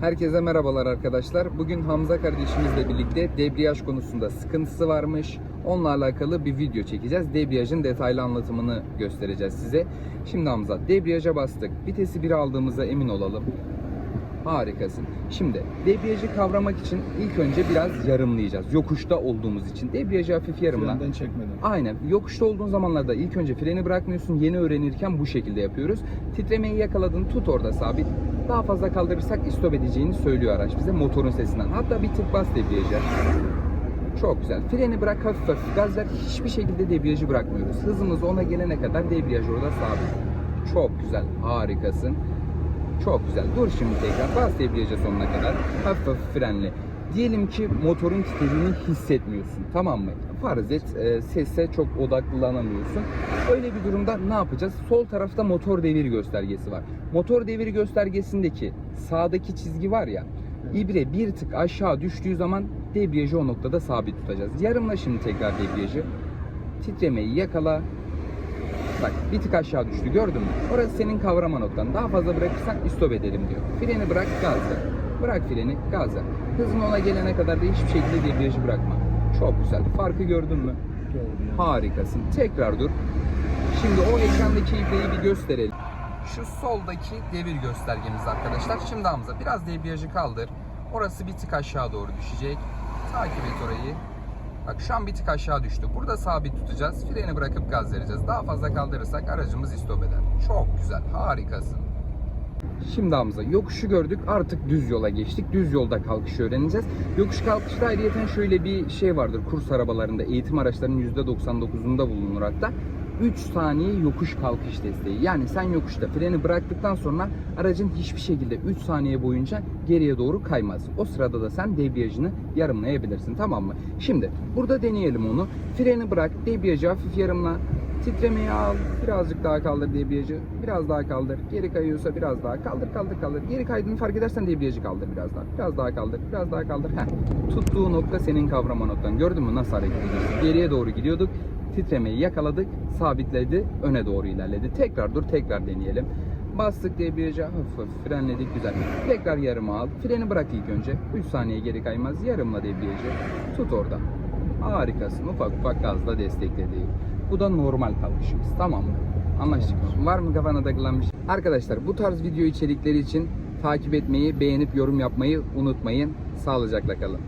Herkese merhabalar arkadaşlar. Bugün Hamza kardeşimizle birlikte debriyaj konusunda sıkıntısı varmış. Onunla alakalı bir video çekeceğiz. Debriyajın detaylı anlatımını göstereceğiz size. Şimdi Hamza debriyaja bastık. Vitesi 1 aldığımıza emin olalım. Harikasın. Şimdi debriyajı kavramak için ilk önce biraz yarımlayacağız. Yokuşta olduğumuz için. Debriyajı hafif yarımla. Frenden çekmeden. Aynen. Yokuşta olduğun zamanlarda ilk önce freni bırakmıyorsun. Yeni öğrenirken bu şekilde yapıyoruz. Titremeyi yakaladın, tut orada sabit. Daha fazla kaldırırsak istop edeceğini söylüyor araç bize motorun sesinden. Hatta bir tık bas debriyaja. Çok güzel. Freni bırak hafif hafif. Gaz ver. Hiçbir şekilde debriyajı bırakmıyoruz. Hızımız ona gelene kadar debriyaj orada sabit. Çok güzel. Harikasın. Çok güzel. Dur şimdi tekrar. Bas debriyaja sonuna kadar. Hafif hafif frenle. Diyelim ki motorun titrediğini hissetmiyorsun. Tamam mı? Farz et e, sese çok odaklanamıyorsun. Öyle bir durumda ne yapacağız? Sol tarafta motor devir göstergesi var. Motor devir göstergesindeki sağdaki çizgi var ya. İbre bir tık aşağı düştüğü zaman debriyajı o noktada sabit tutacağız. Yarımla şimdi tekrar debriyajı. Titremeyi yakala. Bak bir tık aşağı düştü gördün mü? Orası senin kavrama noktan. Daha fazla bırakırsan istop edelim diyor. Freni bırak gaz ver. Bırak freni gaz ver. Hızın ona gelene kadar da hiçbir şekilde debriyajı bırakma. Çok güzel. Farkı gördün mü? Gördüm. Harikasın. Tekrar dur. Şimdi o ekrandaki ibreyi bir gösterelim. Şu soldaki devir göstergemiz arkadaşlar. Şimdi Hamza biraz debriyajı kaldır. Orası bir tık aşağı doğru düşecek. Takip et orayı. Bak şu an bir tık aşağı düştü. Burada sabit tutacağız. Freni bırakıp gaz vereceğiz. Daha fazla kaldırırsak aracımız istop eder. Çok güzel. Harikasın. Şimdi Hamza yokuşu gördük artık düz yola geçtik. Düz yolda kalkışı öğreneceğiz. Yokuş kalkışta ayrıyeten şöyle bir şey vardır kurs arabalarında eğitim araçlarının %99'unda bulunur hatta. 3 saniye yokuş kalkış desteği. Yani sen yokuşta freni bıraktıktan sonra aracın hiçbir şekilde 3 saniye boyunca geriye doğru kaymaz. O sırada da sen debriyajını yarımlayabilirsin tamam mı? Şimdi burada deneyelim onu. Freni bırak, debriyajı hafif yarımla. Titremeyi al, birazcık daha kaldır debriyajı, biraz daha kaldır. Geri kayıyorsa biraz daha kaldır, kaldır, kaldır. Geri kaydığını fark edersen debriyajı kaldır biraz daha. Biraz daha kaldır, biraz daha kaldır. Heh. Tuttuğu nokta senin kavrama noktan. Gördün mü nasıl hareket ediyorsun? Geriye doğru gidiyorduk. Titremeyi yakaladık, sabitledi, öne doğru ilerledi. Tekrar dur, tekrar deneyelim. Bastık debriyaja hafif hafif frenledik güzel. Tekrar yarıma al. Freni bırak ilk önce. 3 saniye geri kaymaz. Yarımla debriyajı. Tut orada. Harikasın. Ufak ufak gazla destekledi. Bu da normal kalkışımız. Tamam mı? Anlaştık mı? Var mı kafana takılan bir şey? Arkadaşlar bu tarz video içerikleri için takip etmeyi, beğenip yorum yapmayı unutmayın. Sağlıcakla kalın.